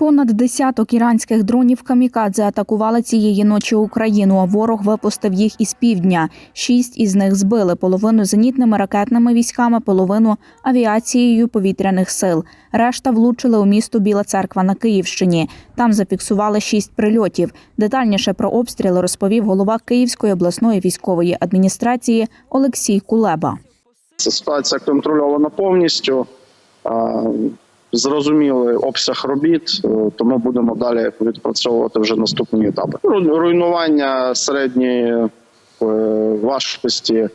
Понад десяток іранських дронів камікадзе атакували цієї ночі Україну. а Ворог випустив їх із півдня. Шість із них збили половину зенітними ракетними військами, половину авіацією повітряних сил. Решта влучили у місто Біла Церква на Київщині. Там зафіксували шість прильотів. Детальніше про обстріли розповів голова Київської обласної військової адміністрації Олексій Кулеба. Ситуація контрольована повністю. А, Зрозумілий обсяг робіт, е, тому будемо далі відпрацьовувати вже наступні етапи. Ру- Руйнування середньої е, важкості.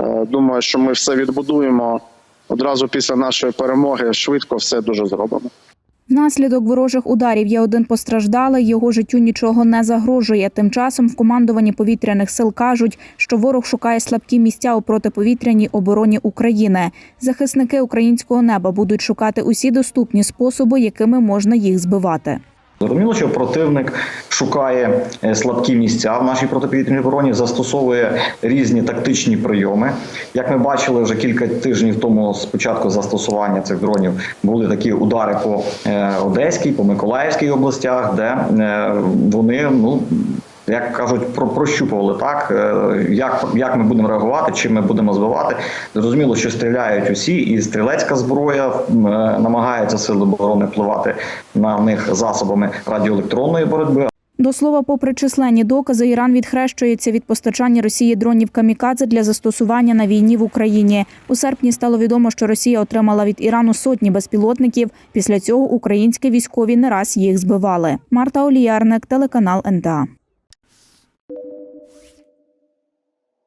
Е, Думаю, що ми все відбудуємо одразу після нашої перемоги. Швидко все дуже зробимо. Внаслідок ворожих ударів є один постраждалий. Його життю нічого не загрожує. Тим часом в командуванні повітряних сил кажуть, що ворог шукає слабкі місця у протиповітряній обороні України. Захисники українського неба будуть шукати усі доступні способи, якими можна їх збивати. Зрозуміло, що противник шукає е, слабкі місця в нашій протиповітряній обороні, застосовує різні тактичні прийоми. Як ми бачили вже кілька тижнів тому, спочатку застосування цих дронів були такі удари по е, Одеській, по Миколаївській областях, де е, вони ну. Як кажуть, про прощупували так, е, як, як ми будемо реагувати, чим ми будемо збивати. Зрозуміло, що стріляють усі, і стрілецька зброя е, намагається сили оборони впливати на них засобами радіоелектронної боротьби. До слова, попри численні докази, Іран відхрещується від постачання Росії дронів камікадзе для застосування на війні в Україні. У серпні стало відомо, що Росія отримала від Ірану сотні безпілотників. Після цього українські військові не раз їх збивали. Марта Оліярник, телеканал НТА.